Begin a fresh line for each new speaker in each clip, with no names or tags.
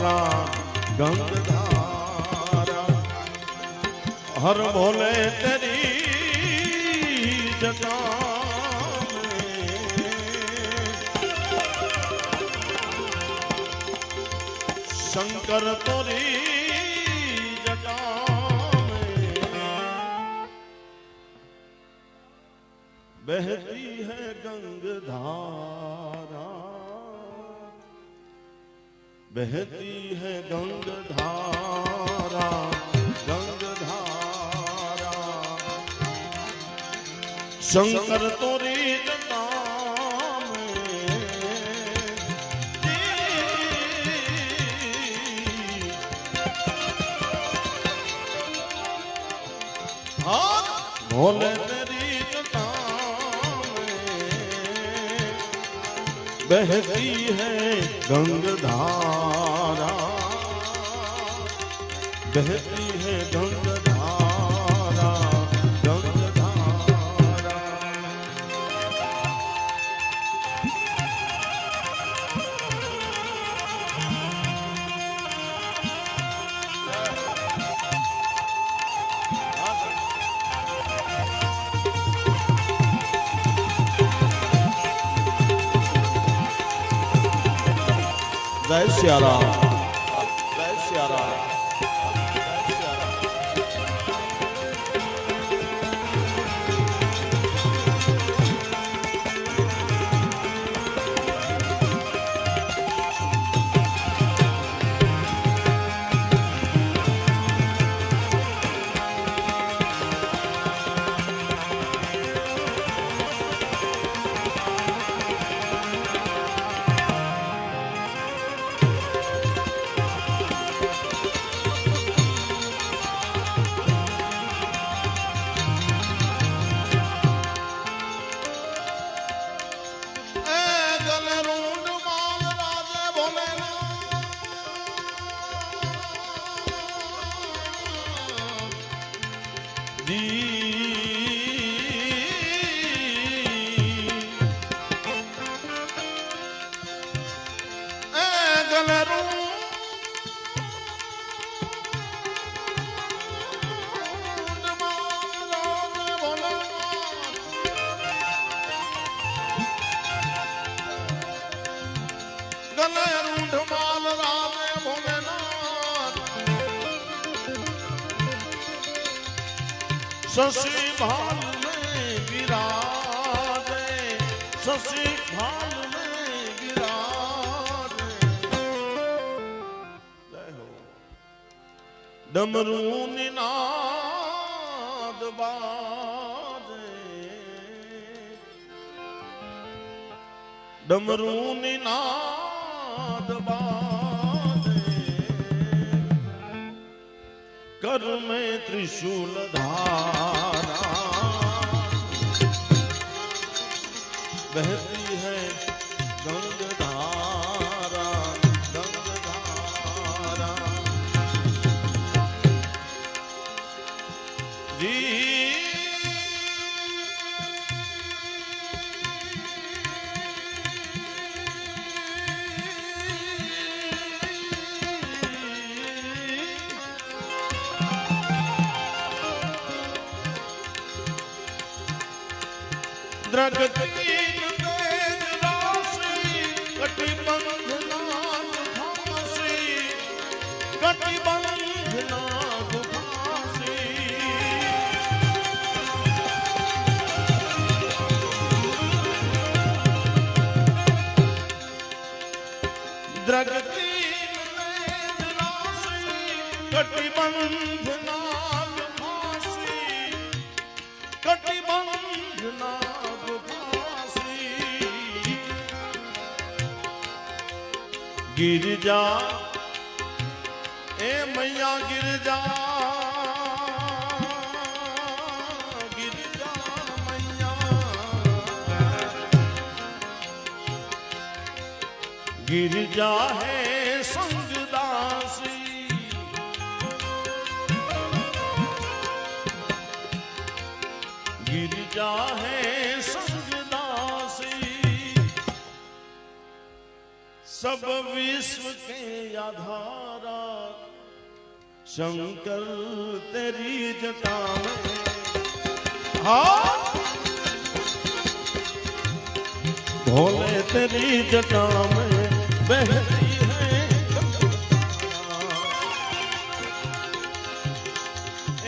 મારા ગંગધારા હર ભોલે તરી જગા શંકર તોરી બહેતી હૈ ગંગ ધાર बहती है गंगधारा बहती है गंगधारा गंगधारा शंकर तोरी जटा में हाँ भोले बहती है गंगधारा बहती 白写了。શશી ભાલ ને વિરાજે શશી ભાલ ને વિરાજે ડમરું નિનાદ બાજે ડમરું નિનાદ બાજે कर में त्रिशूल धारा बहती ગિરજા એ મૈયા ગિરજા ગિરજા મૈયા गिरजा है संगदासी गिरजा है सब विश्व के आधारा शंकर तेरी जटा में हाँ भोले तेरी जटा में बहती है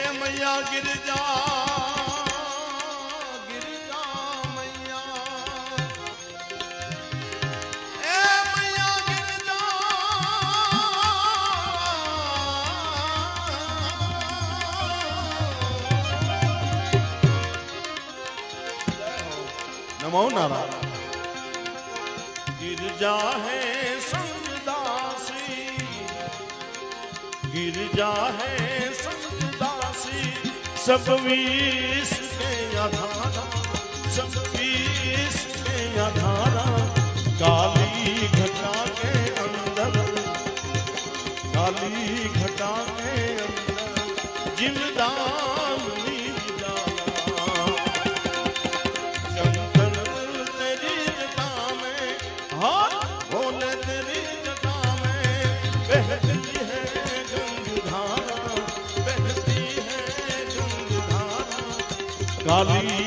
ए मैया गिरजा गिरजा કમાવનારા ગિરજા હે સંદાસી ગિરજા હે સંદાસી સબ વીસ કે આધારા સબ વીસ કે આધારા કાલી ઘટા કે काली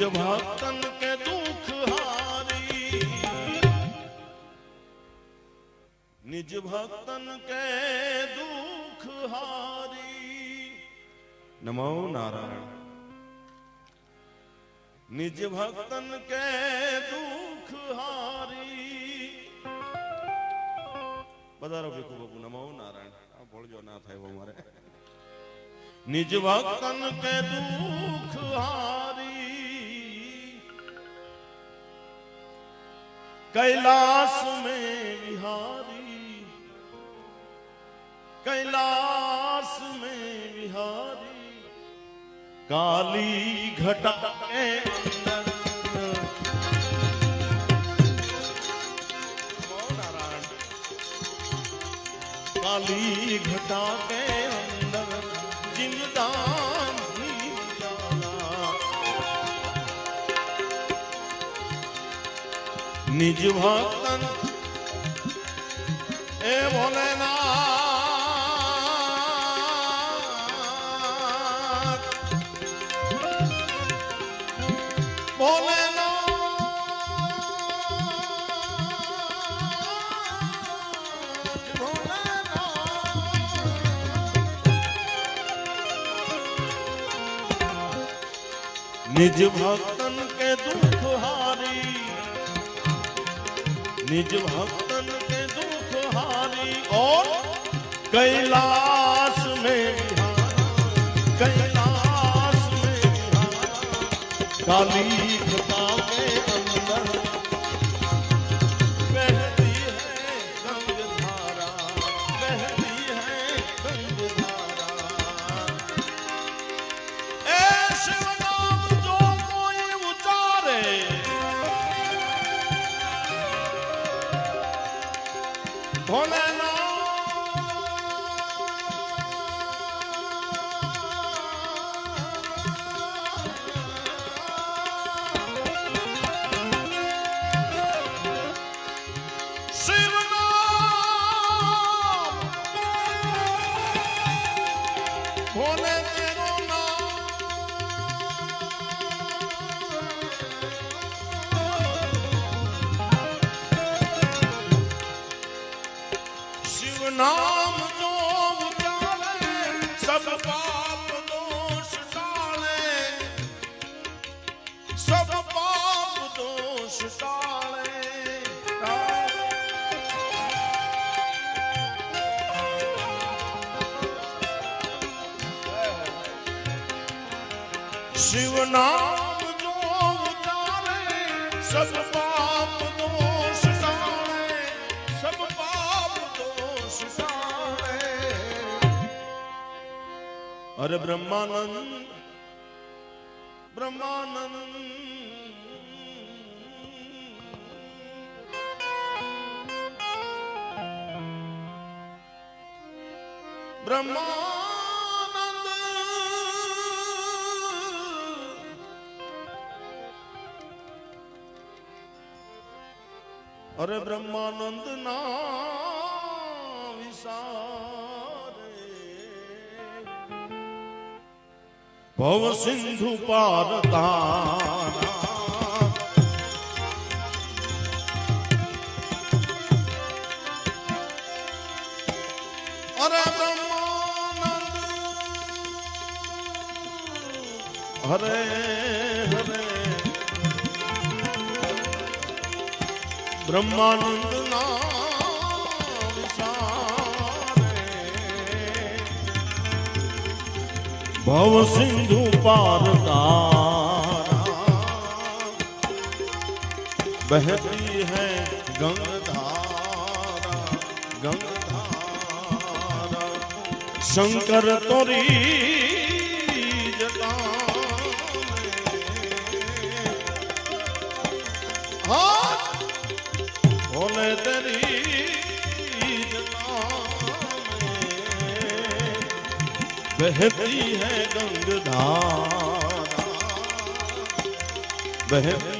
निज भक्तन के दुख हारी निज भक्तन के दुख हारी नमो नारायण निज भक्तन के दुख हारी પધારો ભીખુ બાપુ નમો નારાયણ આ ભોળજો ના થાય એવો મારે નિજ ભક્તન કે દુખ હારી कैलाश में विहारी कैलाश में विहारी काली घटा के अंदर नमो नारायण। काली घटा के अंदर નિજ ભક્તન એ ભોલેનાથ ભોલેનાથ ભોલેનાથ નિજ ભક્ત निज भक्तन के दुख हारी और कैलाश में विहारा कैलाश में विहारा काली खता પર બ્રહ્માનંદ બ્રહ્માનંદ. બ્રહ્માનંદ. અરે બ્રહ્માનંદ ના વિશાળ ભવ સિંધુ પાર તારા. અરે બ્રહ્માનંદ. હરે હરે બ્રહ્માનંદ ના ભવ સિંધુ પારતા બહતી है ગંગધારા ગંગધારા. શંકર તોરી જતા હા! बहती है गंगधारा बहती है गंगधारा